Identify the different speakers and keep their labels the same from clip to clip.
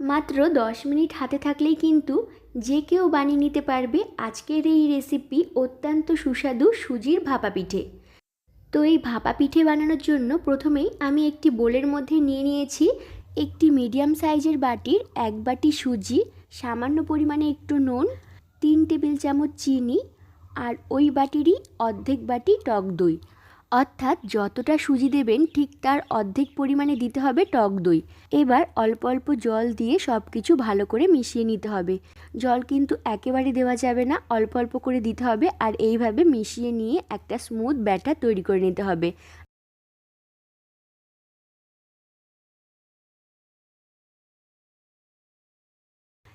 Speaker 1: মাত্র দশ মিনিট হাতে থাকলেই কিন্তু যে কেউ বানিয়ে নিতে পারবে আজকের এই রেসিপি অত্যন্ত সুস্বাদু সুজির ভাপা পিঠে। তো এই ভাপা পিঠে বানানোর জন্য প্রথমেই আমি একটি বোলের মধ্যে নিয়ে নিয়েছি একটি মিডিয়াম সাইজের বাটির এক বাটি সুজি, সামান্য পরিমাণে একটু নুন, তিন টেবিল চামচ চিনি আর ওই বাটিরই অর্ধেক বাটি টক দই। অর্থাৎ যতটা সুজি দেবেন ঠিক তার অর্ধেক পরিমাণে দিতে হবে টক দই। এবার অল্প অল্প জল দিয়ে সব কিছু ভালো করে মিশিয়ে নিতে হবে। জল কিন্তু একেবারে দেওয়া যাবে না, অল্প অল্প করে দিতে হবে আর এইভাবে মিশিয়ে নিয়ে একটা স্মুথ ব্যাটার তৈরি করে নিতে হবে।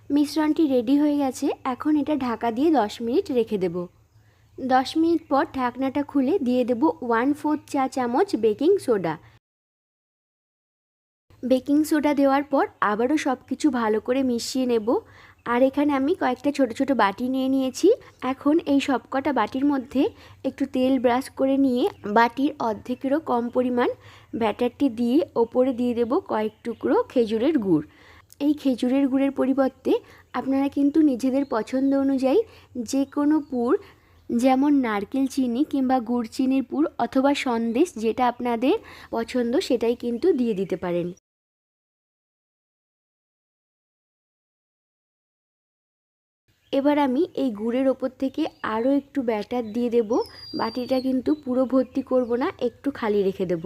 Speaker 1: মিশ্রণটি রেডি হয়ে গেছে, এখন এটা ঢাকা দিয়ে দশ মিনিট রেখে দেব। দশ মিনিট পর ঢাকনাটা খুলে দিয়ে দেব ওয়ান ফোর্থ চা চামচ বেকিং সোডা। বেকিং সোডা দেওয়ার পর আবারও সব কিছু ভালো করে মিশিয়ে নেব। আর এখানে আমি কয়েকটা ছোট ছোট বাটি নিয়ে নিয়েছি। এখন এই সবকটা বাটির মধ্যে একটু তেল ব্রাশ করে নিয়ে বাটির অর্ধেকেরও কম পরিমাণ ব্যাটারটি দিয়ে ওপরে দিয়ে দেব কয়েক টুকরো খেজুরের গুড়। এই খেজুরের গুড়ের পরিবর্তে আপনারা কিন্তু নিজেদের পছন্দ অনুযায়ী যে কোনো পুর যেমন নারকেল চিনি কিংবা গুড় চিনির পুর অথবা সন্দেশ, যেটা আপনাদের পছন্দ, সেটাই কিন্তু দিয়ে দিতে পারেন। এবার আমি এই গুড়ের ওপর থেকে আরও একটু ব্যাটার দিয়ে দেব। বাটিটা কিন্তু পুরো ভর্তি করব না, একটু খালি রেখে দেব।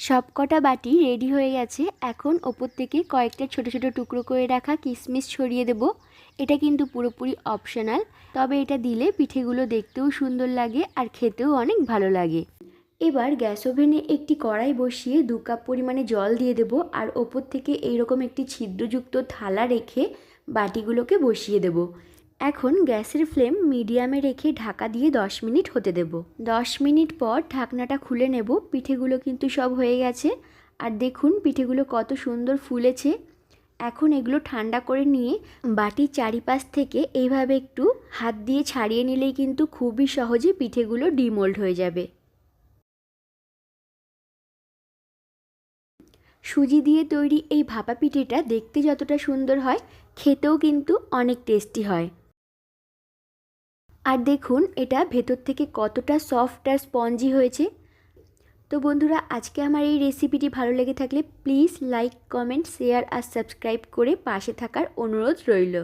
Speaker 1: সবকটা বাটি রেডি হয়ে গেছে। এখন ওপর থেকে কয়েকটা ছোট ছোট টুকরো করে রাখা কিশমিশ ছড়িয়ে দেব। এটা কিন্তু পুরোপুরি অপশনাল তবে এটা দিলে পিঠেগুলো দেখতেও সুন্দর লাগে আর খেতেও অনেক ভালো লাগে। এবার গ্যাস ওভেনে একটি কড়াই বসিয়ে দু কাপ পরিমাণে জল দিয়ে দেব আর ওপর থেকে এইরকম একটি ছিদ্রযুক্ত থালা রেখে বাটিগুলোকে বসিয়ে দেব। এখন গ্যাসের ফ্লেম মিডিয়ামে রেখে ঢাকা দিয়ে দশ মিনিট হতে দেব। দশ মিনিট পর ঢাকনাটা খুলে নেব। পিঠেগুলো কিন্তু সব হয়ে গেছে। আর দেখুন পিঠেগুলো কত সুন্দর ফুলেছে। এখন এগুলো ঠান্ডা করে নিয়ে বাটির চারিপাশ থেকে এইভাবে একটু হাত দিয়ে ছাড়িয়ে নিলেই কিন্তু খুবই সহজে পিঠেগুলো ডিমোল্ড হয়ে যাবে। সুজি দিয়ে তৈরি এই ভাপা পিঠেটা দেখতে যতটা সুন্দর হয়, খেতেও কিন্তু অনেক টেস্টি হয়। আর দেখুন এটা ভেতর থেকে কতটা সফট আর স্পঞ্জি হয়েছে। তো বন্ধুরা, আজকে আমার এই রেসিপিটি ভালো লেগে থাকলে প্লিজ লাইক কমেন্ট শেয়ার আর সাবস্ক্রাইব করে পাশে থাকার অনুরোধ রইল।